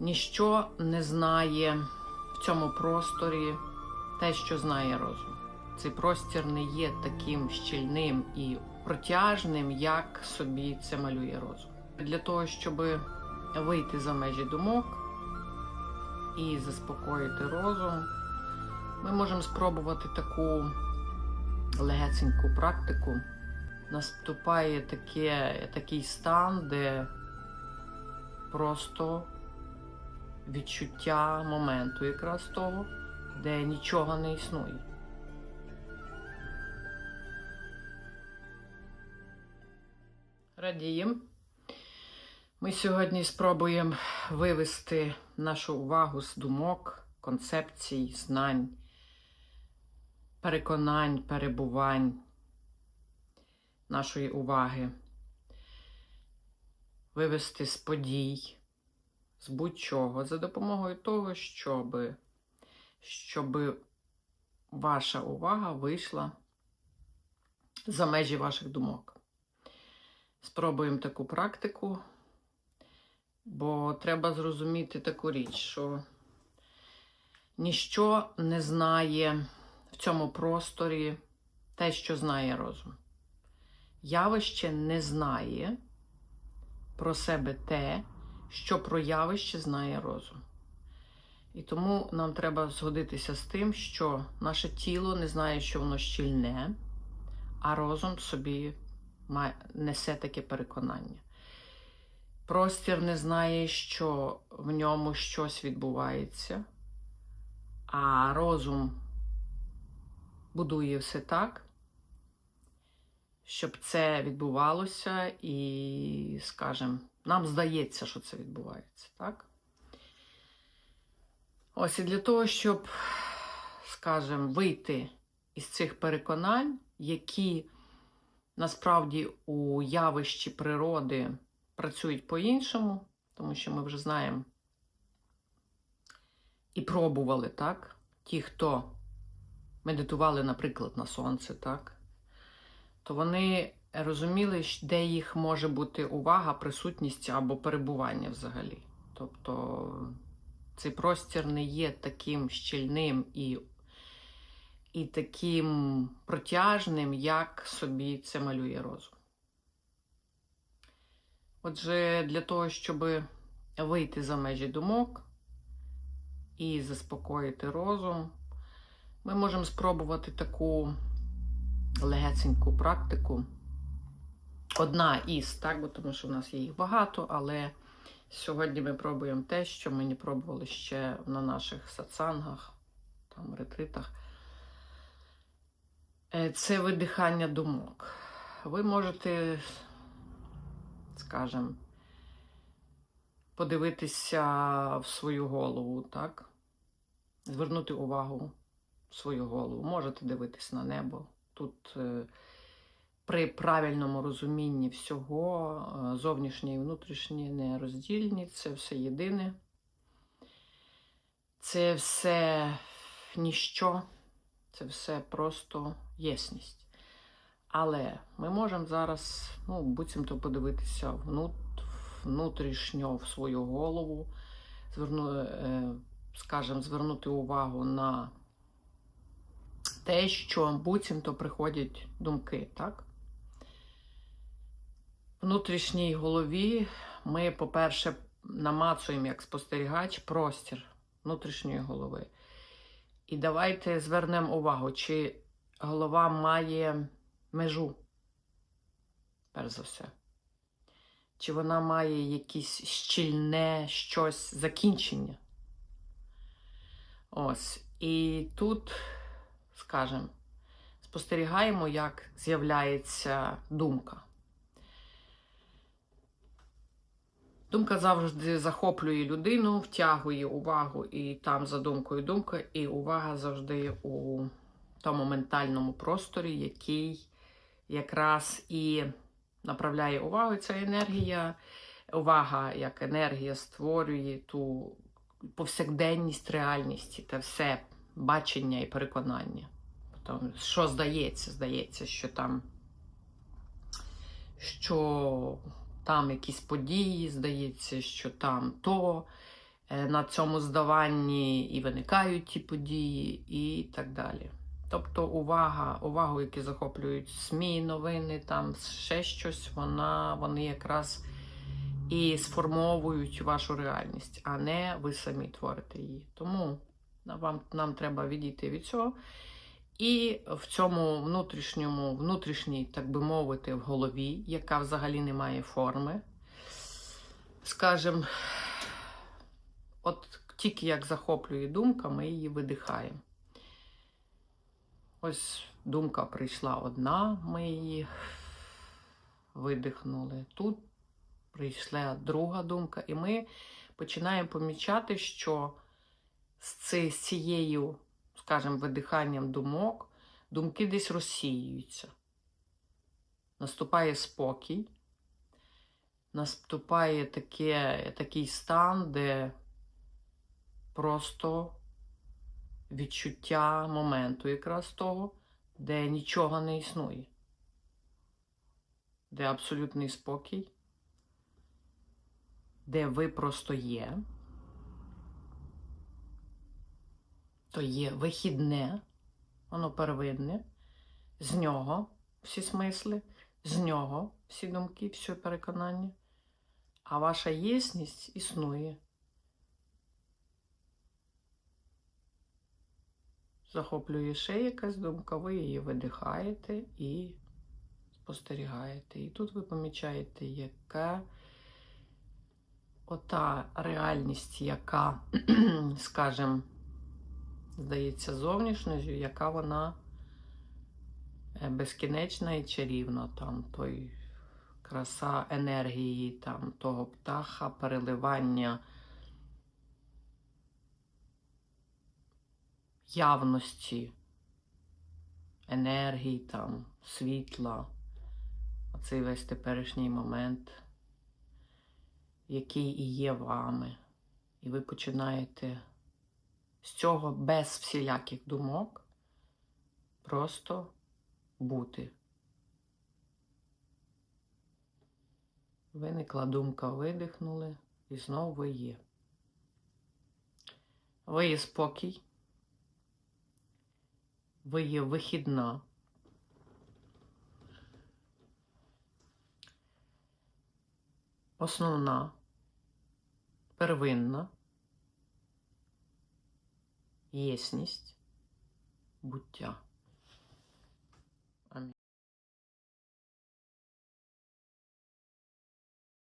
Ніщо не знає в цьому просторі те, що знає розум. Цей простір не є таким щільним і протяжним, як собі це малює розум. Для того, щоб вийти за межі думок і заспокоїти розум, ми можемо спробувати таку легесеньку практику. Наступає таке, такий стан, де просто відчуття моменту якраз того, де нічого не існує. Радіємо. Ми сьогодні спробуємо вивести нашу увагу з думок, концепцій, знань, переконань, перебувань нашої уваги, вивести з подій, з будь-чого за допомогою того, щоб, щоб ваша увага вийшла за межі ваших думок. Спробуємо таку практику, бо треба зрозуміти таку річ, що ніщо не знає в цьому просторі те, що знає розум. Явище не знає про себе те, що про явище знає розум. І тому нам треба згодитися з тим, що наше тіло не знає, що воно щільне, а розум собі несе таке переконання. Простір не знає, що в ньому щось відбувається, а розум будує все так, щоб це відбувалося, і, скажімо, нам здається, що це відбувається, так? Ось і для того, щоб, скажімо, вийти із цих переконань, які насправді у явищі природи працюють по-іншому, тому що ми вже знаємо і пробували, так? Ті, хто медитували, наприклад, на сонце, так? То вони розуміли, де їх може бути увага, присутність або перебування взагалі. Тобто цей простір не є таким щільним і, і таким протяжним, як собі це малює розум. Отже, для того, щоб вийти за межі думок і заспокоїти розум, ми можемо спробувати таку легесеньку практику. Одна із, так, бо тому що в нас є їх багато, але сьогодні ми пробуємо те, що ми не пробували ще на наших сатсангах, там, ретритах. Е, Це видихання думок. Ви можете, скажімо, подивитися в свою голову, так? Звернути увагу в свою голову. Можете дивитись на небо. Тут е, при правильному розумінні всього, е, зовнішнє і внутрішнє не роздільні, це все єдине. Це все ніщо, це все просто єсність. Але ми можемо зараз, ну, буцімто подивитися внутрішньо в свою голову, зверну, е, скажімо, звернути увагу на те, що буцімто приходять думки, так? Внутрішній голові ми, по-перше, намацуємо як спостерігач простір внутрішньої голови. І давайте звернемо увагу, чи голова має межу, перш за все. Чи вона має якесь щільне щось закінчення. Ось. І тут, скажімо, спостерігаємо, як з'являється думка. Думка завжди захоплює людину, втягує увагу і там за думкою думка, і увага завжди у тому ментальному просторі, який якраз і направляє увагу. Ця енергія, увага як енергія створює ту повсякденність реальності та все бачення і переконання. Тому, що здається, здається, що там, що там якісь події, здається, що там то. е, на цьому здаванні і виникають ті події, і так далі. Тобто увага, увагу, які захоплюють СМІ, новини, там ще щось, вона, вони якраз і сформовують вашу реальність, а не ви самі творите її. Тому вам, нам треба відійти від цього. І в цьому внутрішньому, внутрішній, так би мовити, в голові, яка взагалі не має форми, скажем, от тільки як захоплює думка, ми її видихаємо. Ось думка прийшла одна, ми її видихнули. Тут прийшла друга думка, і ми починаємо помічати, що з цією, скажімо, видиханням думок, думки десь розсіюються. Наступає спокій, наступає таке, такий стан, де просто відчуття моменту якраз того, де нічого не існує, де абсолютний спокій, де ви просто є, то є вихідне, воно первинне, з нього всі смисли, з нього всі думки, всі переконання, а ваша єсність існує. захоплює ще якась думка, ви її видихаєте і спостерігаєте. І тут ви помічаєте, яка ота реальність, яка, скажімо, здається, зовнішньою, яка вона е, безкінечна і чарівна, там той краса енергії, там того птаха, переливання. явності, енергії, там, світла, оцей весь теперішній момент, який і є вами. І ви починаєте з цього без всіляких думок просто бути. Виникла думка, видихнули, і знову ви є. Ви є спокій. Ви є вихідна. Основна, первинна, єсність, буття.